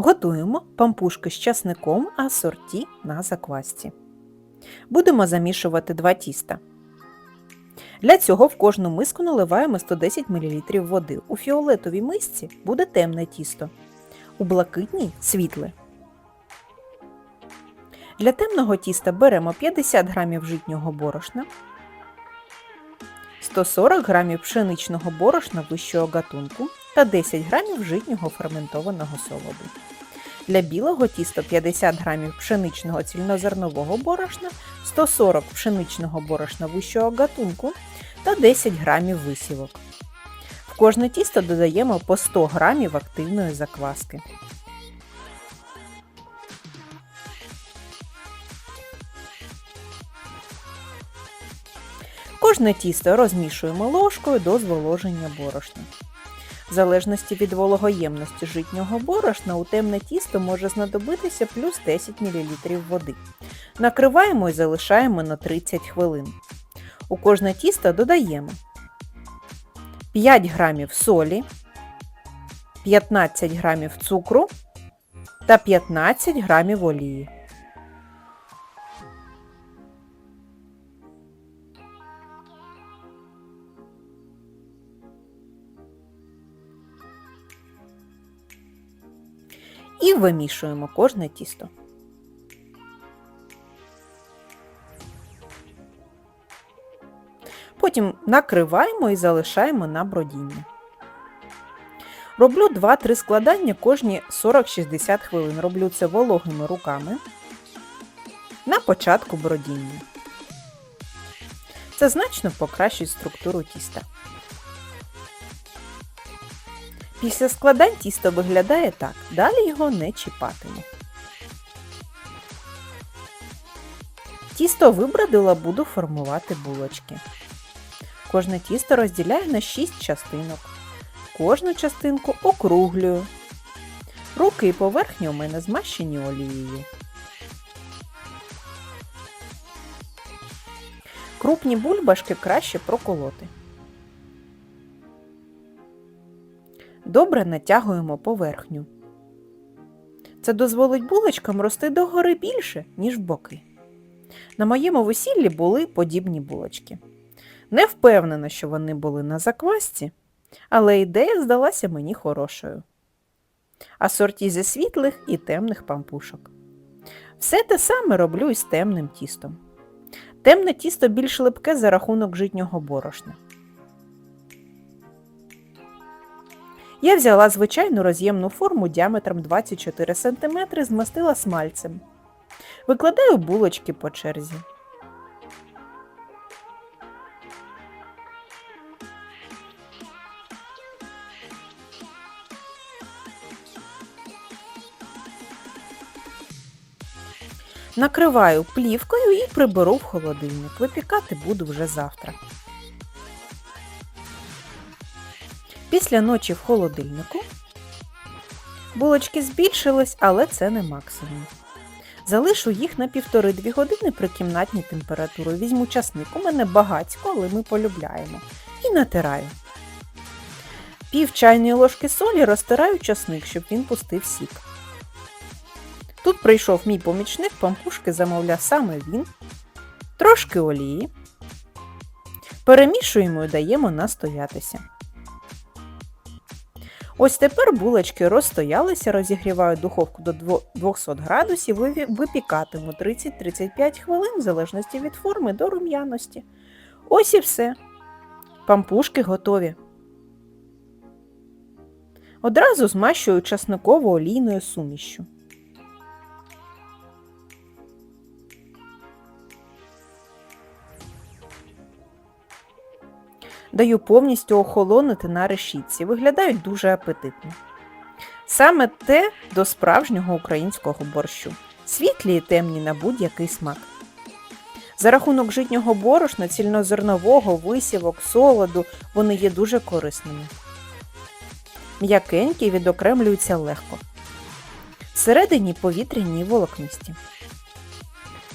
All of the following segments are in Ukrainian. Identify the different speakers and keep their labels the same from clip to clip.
Speaker 1: Готуємо пампушки з часником асорті на заквасці. Будемо замішувати два тіста. Для цього в кожну миску наливаємо 110 мл води. У фіолетовій мисці буде темне тісто, у блакитній світле. Для темного тіста беремо 50 г житнього борошна, 140 г пшеничного борошна вищого гатунку та 10 г житнього ферментованого солоду. Для білого тіста 50 г пшеничного цільнозернового борошна, 140 пшеничного борошна вищого гатунку та 10 г висівок. В кожне тісто додаємо по 100 г активної закваски. Кожне тісто розмішуємо ложкою до зволоження борошна. В залежності від вологоємності житнього борошна у темне тісто може знадобитися плюс 10 мл води. Накриваємо і залишаємо на 30 хвилин. У кожне тісто додаємо 5 г солі, 15 г цукру та 15 г олії. І вимішуємо кожне тісто. Потім накриваємо і залишаємо на бродіння. Роблю 2-3 складання кожні 40-60 хвилин. Роблю це вологими руками на початку бродіння. Це значно покращить структуру тіста. Після складань тісто виглядає так, далі його не чіпатиму. Тісто вибродила, буду формувати булочки. Кожне тісто розділяю на 6 частинок. Кожну частинку округлюю. Руки і поверхні у мене змащені олією. Крупні бульбашки краще проколоти. Добре натягуємо поверхню. Це дозволить булочкам рости догори більше, ніж в боки. На моєму весіллі були подібні булочки. Не впевнена, що вони були на заквасці, але ідея здалася мені хорошою. Асорті зі світлих і темних пампушок. Все те саме роблю і з темним тістом. Темне тісто більш липке за рахунок житнього борошна. Я взяла звичайну роз'ємну форму діаметром 24 см, змастила смальцем. Викладаю булочки по черзі. Накриваю плівкою і приберу в холодильник. Випікати буду вже завтра. Після ночі в холодильнику булочки збільшились, але це не максимум. Залишу їх на 1,5-2 години при кімнатній температурі. Візьму часник, у мене багацько, але ми полюбляємо. І натираю. Пів чайної ложки солі розтираю часник, щоб він пустив сік. Тут прийшов мій помічник, пампушки замовляв саме він, трошки олії. Перемішуємо і даємо настоятися. Ось тепер булочки розстоялися, розігріваю духовку до 200 градусів і випікатиму 30-35 хвилин в залежності від форми до рум'яності. Ось і все. Пампушки готові. Одразу змащую часниково олійною сумішю. Даю повністю охолонути на решітці. Виглядають дуже апетитно. Саме те до справжнього українського борщу. Світлі і темні на будь-який смак. За рахунок житнього борошна, цільнозернового, висівок, солоду вони є дуже корисними. М'якенькі відокремлюються легко. Всередині повітряні і волокнисті.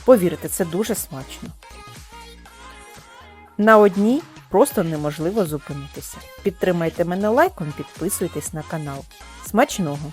Speaker 1: Повірте, це дуже смачно. На одній просто неможливо зупинитися. Підтримайте мене лайком, підписуйтесь на канал. Смачного!